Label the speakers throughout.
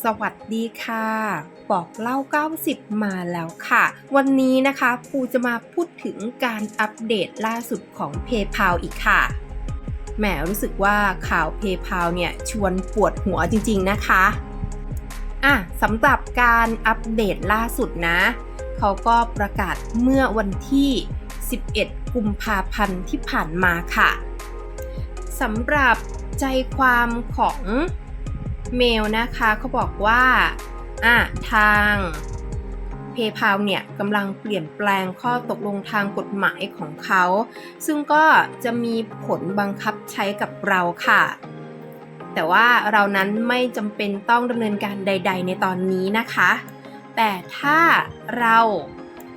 Speaker 1: สวัสดีค่ะ บอกเล่า 90 มาแล้วค่ะ วันนี้นะคะปูจะมาพูดถึงการอัปเดตล่าสุดของ PayPal อีกค่ะแหมรู้สึกว่าข่าว PayPal เนี่ยชวนปวดหัวจริงๆนะคะอะสำหรับการอัปเดตล่าสุดนะ เขาก็ประกาศเมื่อวันที่ 11 กุมภาพันธ์ที่ผ่านมาค่ะสำหรับใจความของ เมลนะคะเขาบอกว่าอะทาง PayPal เนี่ยกำลังเปลี่ยนแปลงข้อตกลงทางกฎหมายของเขา ซึ่งก็จะมีผลบังคับใช้กับเราค่ะ แต่ว่าเรานั้นไม่จำเป็นต้องดำเนินการใด ๆ ในตอนนี้นะคะ แต่ถ้าเรา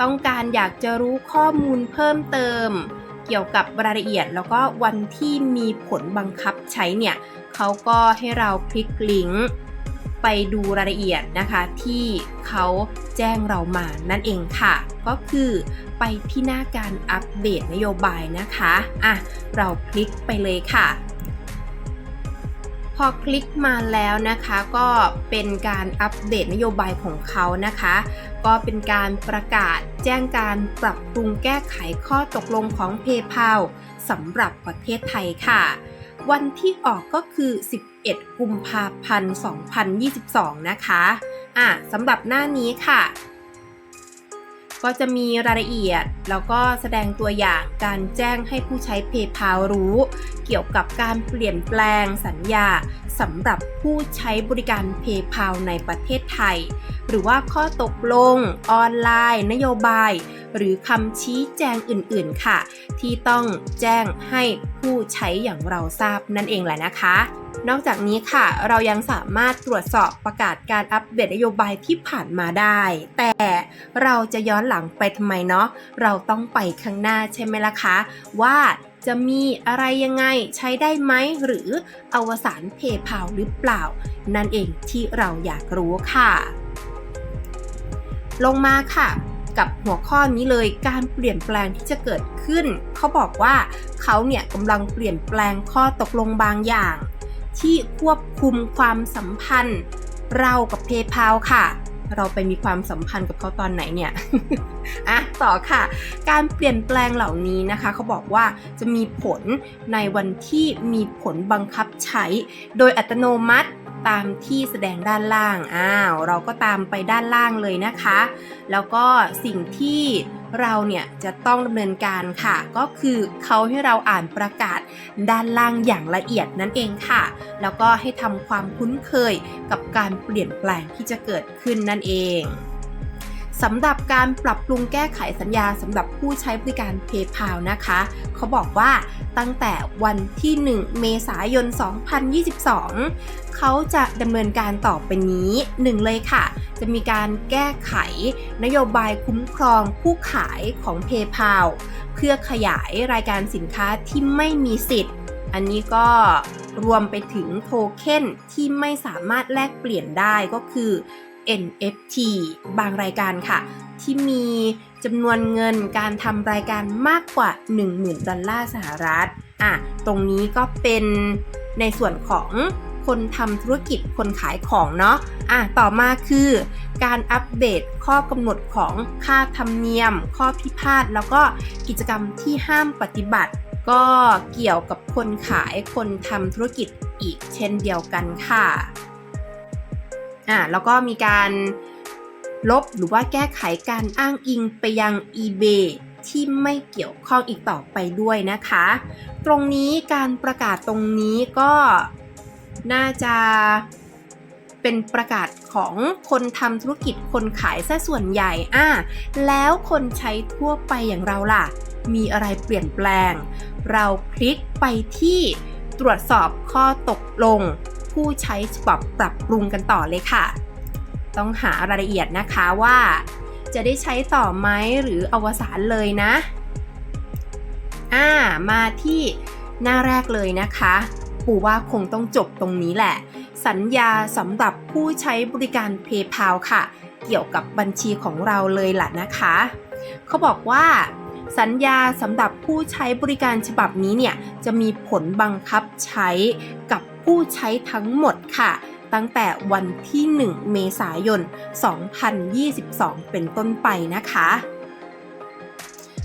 Speaker 1: ต้องการอยากจะรู้ข้อมูลเพิ่มเติม เกี่ยวกับรายละเอียด แล้วก็วันที่มีผลบังคับใช้เนี่ยเขาก็ให้เราคลิกลิงก์ไปดูรายละเอียดนะคะที่เขาแจ้งเรามานั่นเองค่ะ ก็คือไปที่หน้าการอัปเดตนโยบายนะคะอะเราคลิกไปเลยค่ะพอคลิกมาแล้วนะคะก็เป็นการอัปเดตนโยบายของเขานะคะก็เป็นการประกาศแจ้งการปรับปรุงแก้ไขข้อตกลงของ PayPal สำหรับประเทศไทยค่ะ วันที่ออกก็คือ 11 กุมภาพันธ์ 2022 นะคะ อะสำหรับหน้านี้ค่ะ ก็จะมีรายละเอียด แล้วก็แสดงตัวอย่างการแจ้งให้ผู้ใช้ PayPal รู้ เกี่ยวกับการเปลี่ยนแปลงสัญญาสำหรับผู้ใช้บริการ PayPal ในประเทศไทย หรือว่าข้อตกลง ออนไลน์ นโยบาย หรือคำชี้แจงอื่นๆค่ะ ที่ต้องแจ้งให้ผู้ใช้อย่างเราทราบนั่นเองแหละนะคะ นอกจากนี้ค่ะ เรายังสามารถตรวจสอบประกาศการอัปเดตนโยบายที่ผ่านมาได้ แต่เราจะย้อนหลังไปทำไมเนาะเราต้องไปข้างหน้าใช่ไหมล่ะคะ ว่าจะมีอะไรยังไงใช้ได้ไหมหรืออวสานเพย์พาหรือเปล่า นั่นเองที่เราอยากรู้ค่ะ ลงมาค่ะกับหัวข้อนี้เลยการเปลี่ยนแปลงที่จะเกิดขึ้น เขาบอกว่าเขาเนี่ยกำลังเปลี่ยนแปลงข้อตกลงบางอย่าง ที่ควบคุมความสัมพันธ์ เรากับ PayPal ค่ะ เราไปมีความสัมพันธ์กับเขาตอนไหนเนี่ยอะต่อค่ะ การเปลี่ยนแปลงเหล่านี้นะคะ เขาบอกว่าจะมีผลในวันที่มีผลบังคับใช้ โดยอัตโนมัติ ตามที่แสดงด้านล่าง อ้าว เราก็ตามไปด้านล่างเลยนะคะ แล้วก็สิ่งที่เราเนี่ยจะต้องดำเนินการค่ะ ก็คือเขาให้เราอ่านประกาศด้านล่างอย่างละเอียดนั่นเองค่ะ แล้วก็ให้ทำความคุ้นเคยกับการเปลี่ยนแปลงที่จะเกิดขึ้นนั่นเอง สำหรับการปรับปรุงแก้ไขสัญญาสำหรับผู้ใช้บริการ PayPal นะคะ เขาบอกว่าตั้งแต่วันที่ 1 เมษายน 2022 เขาจะดำเนินการต่อไปนี้ 1 เลยค่ะ จะมีการแก้ไขนโยบายคุ้มครองผู้ขายของ PayPal เพื่อขยายรายการสินค้าที่ไม่มีสิทธิ์ อันนี้ก็รวมไปถึงโทเค็นที่ไม่สามารถแลกเปลี่ยนได้ก็คือ NFT บางรายการค่ะ ที่มีจำนวนเงินการทำรายการมากกว่า 10,000 ดอลลาร์สหรัฐอะตรงนี้ก็เป็นในส่วนของคนทำธุรกิจคนขายของเนาะอะต่อมาคือการอัปเดตข้อกำหนดของค่าธรรมเนียม ข้อพิพาทแล้วก็กิจกรรมที่ห้ามปฏิบัติ ก็เกี่ยวกับคนขายคนทำธุรกิจอีกเช่นเดียวกันค่ะ อ่าแล้วก็มีการลบหรือว่าแก้ไขการอ้างอิงไปยัง eBay ที่ไม่เกี่ยวข้องอีกต่อไปด้วยนะคะ ตรงนี้การประกาศตรงนี้ก็น่าจะเป็นประกาศของคนทำธุรกิจคนขายซะส่วนใหญ่อ่าแล้วคนใช้ทั่วไปอย่างเราล่ะ มีอะไรเปลี่ยนแปลง เราคลิกไปที่ตรวจสอบข้อตกลง ผู้ใช้ฉบับปรับปรุงกันต่อเลยค่ะ ต้องหารายละเอียดนะคะว่า จะได้ใช้ต่อไหมหรืออวสานเลยนะอ่ามาที่หน้าแรกเลยนะคะปู่ว่าคงต้องจบตรงนี้แหละ สัญญาสำหรับผู้ใช้บริการ PayPal ค่ะ เกี่ยวกับบัญชีของเราเลยล่ะนะคะ เขาบอกว่าสัญญาสำหรับผู้ใช้บริการฉบับนี้เนี่ยจะมีผลบังคับใช้กับ ผู้ใช้ทั้งหมดค่ะ ตั้งแต่วันที่ 1 เมษายน 2022 เป็นต้นไปนะคะ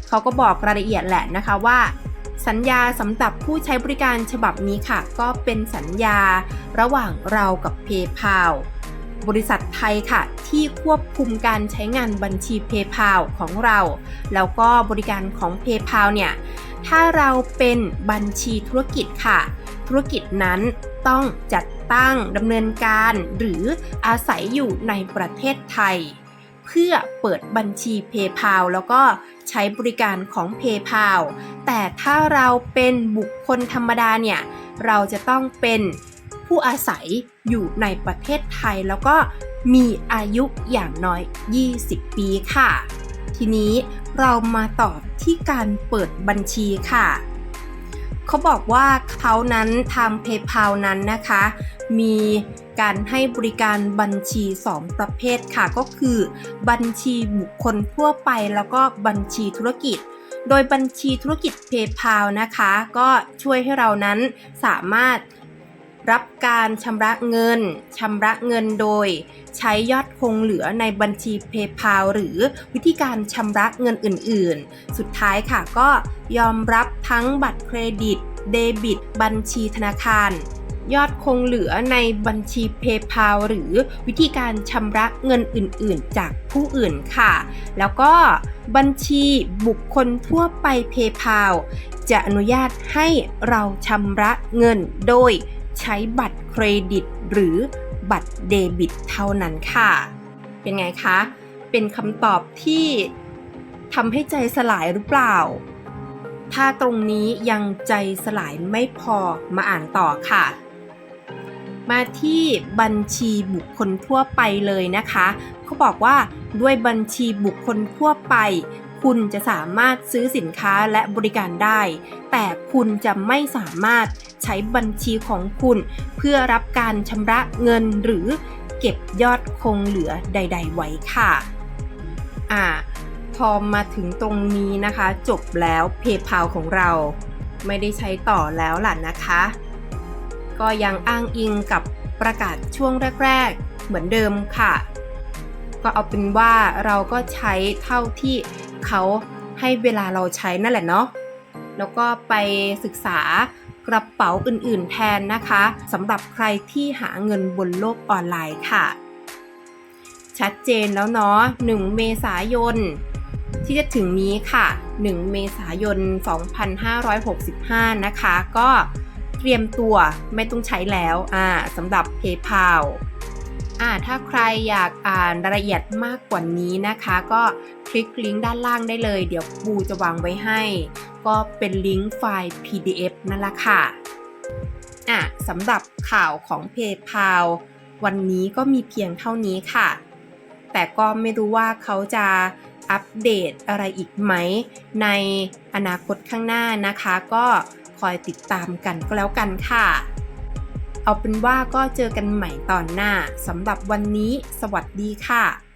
Speaker 1: เขาก็บอกรายละเอียดแหละนะคะว่าสัญญาสำหรับผู้ใช้บริการฉบับนี้ค่ะ ก็เป็นสัญญาระหว่างเรากับ PayPal บริษัทไทยค่ะ ที่ควบคุมการใช้งานบัญชี PayPal ของเรา แล้วก็บริการของ PayPal เนี่ย ถ้าเราเป็นบัญชีธุรกิจค่ะ ธุรกิจนั้นต้องจัดตั้งดำเนินการหรืออาศัยอยู่ในประเทศไทย เพื่อเปิดบัญชี PayPal แล้วก็ใช้บริการของ PayPal แต่ถ้าเราเป็นบุคคลธรรมดาเนี่ย เราจะต้องเป็นผู้อาศัยอยู่ในประเทศไทย แล้วก็มีอายุอย่างน้อย 20 ปีค่ะ ทีนี้เรามาต่อที่การเปิดบัญชีค่ะ เขาบอกว่าเขานั้นทาง PayPal นั้นนะคะ มีการให้บริการบัญชี 2 ประเภทค่ะ ก็คือ บัญชีบุคคลทั่วไปแล้วก็บัญชีธุรกิจ โดยบัญชีธุรกิจ PayPal นะคะ ก็ช่วยให้เรานั้นสามารถ รับการชำระเงินชำระเงินโดย ใช้ยอดคงเหลือในบัญชี PayPal หรือวิธีการชำระเงินอื่นๆ สุดท้ายค่ะก็ยอมรับทั้งบัตรเครดิต เดบิต บัญชีธนาคาร ยอดคงเหลือในบัญชี PayPal หรือวิธีการชำระเงินอื่นๆ จากผู้อื่นค่ะ แล้วก็บัญชีบุคคลทั่วไป PayPal จะอนุญาตให้เราชำระเงินโดย ใช้บัตรเครดิต หรือบัตรเดบิต เท่านั้นค่ะ เป็นไงคะ เป็นคำตอบที่ทำให้ใจสลายหรือเปล่า ถ้าตรงนี้ยังใจสลายไม่พอมาอ่านต่อค่ะ มาที่บัญชีบุคคลทั่วไปเลยนะคะเขาบอกว่าด้วยบัญชีบุคคลทั่วไปคุณจะสามารถซื้อสินค้าและบริการได้ แต่คุณจะไม่สามารถ ใช้บัญชีของคุณ เพื่อรับการชำระเงินหรือเก็บยอดคงเหลือใด ๆ ไว้ค่ะอ่าพอมาถึงตรงนี้นะคะ จบแล้ว PayPal ของเราไม่ได้ใช้ต่อแล้วล่ะนะคะ ก็ยังอ้างอิงกับประกาศช่วงแรก ๆ เหมือนเดิมค่ะ ก็เอาเป็นว่าเราก็ใช้เท่าที่เขาให้เวลาเราใช้นั่นแหละเนาะแล้วก็ไปศึกษา กระเป๋าอื่นๆแทนนะคะสำหรับใครที่หาเงินบนโลกออนไลน์ค่ะ ชัดเจนแล้วเนาะ 1 เมษายน ที่จะถึงนี้ค่ะ 1 เมษายน 2565 นะคะ ก็เตรียมตัวไม่ต้องใช้แล้วอ่าสำหรับ PayPal ถ้าใครอยากอ่านรายละเอียดมากกว่านี้นะคะ ก็คลิกลิงก์ด้านล่างได้เลย เดี๋ยวปูจะวางไว้ให้ ก็เป็นลิงก์ไฟล์ PDF นั่นแหละค่ะอะสำหรับข่าวของ PayPal วันนี้ก็มีเพียงเท่านี้ค่ะ แต่ก็ไม่รู้ว่าเขาจะอัปเดตอะไรอีกไหม ในอนาคตข้างหน้านะคะ ก็คอยติดตามกันก็แล้วกันค่ะ เอาเป็นว่าก็เจอกันใหม่ตอนหน้าสำหรับวันนี้ สวัสดีค่ะ